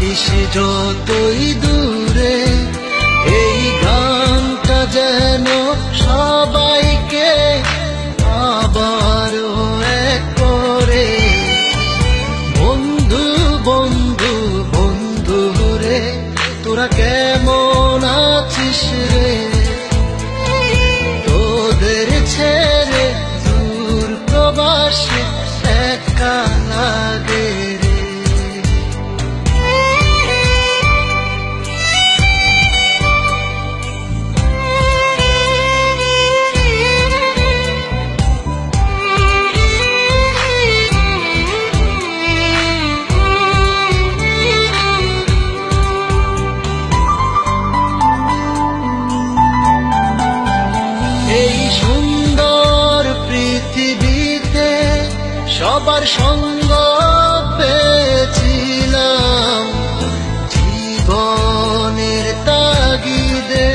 থাকিস যতই দূরে, এই গানটা যেন সবাইকে আবার এক করে। বন্ধু বন্ধু বন্ধু রে, তোরা কেমন আছিস রে? সবার সঙ্গ পেয়েছিলাম। জীবনের তাগিদে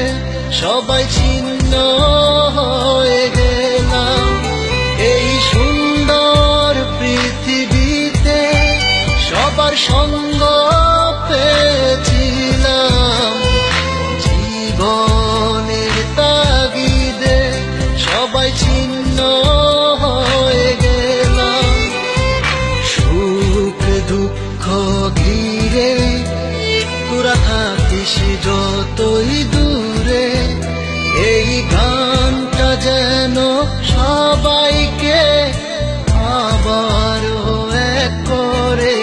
সবাই ছিন্ন সবাইকে আবার এক করে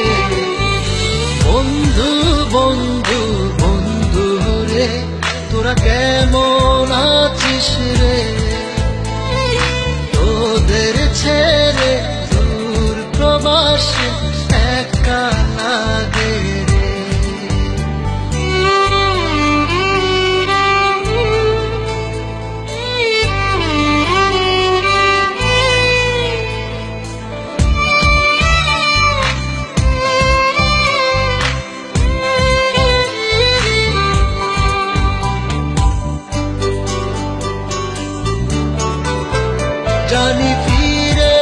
জানি ফিরে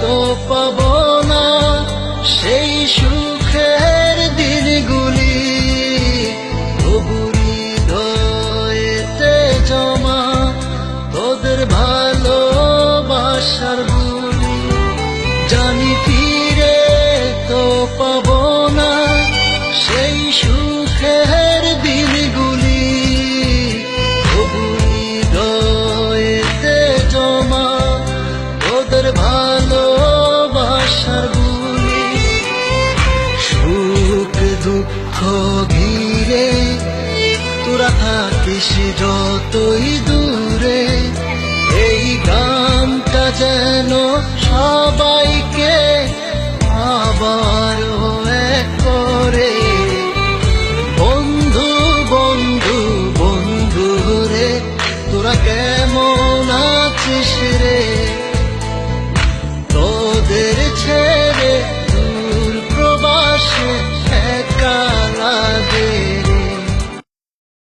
তো পাব দুঃখ ঘিরে তোরা থাকিস যতই দূরে।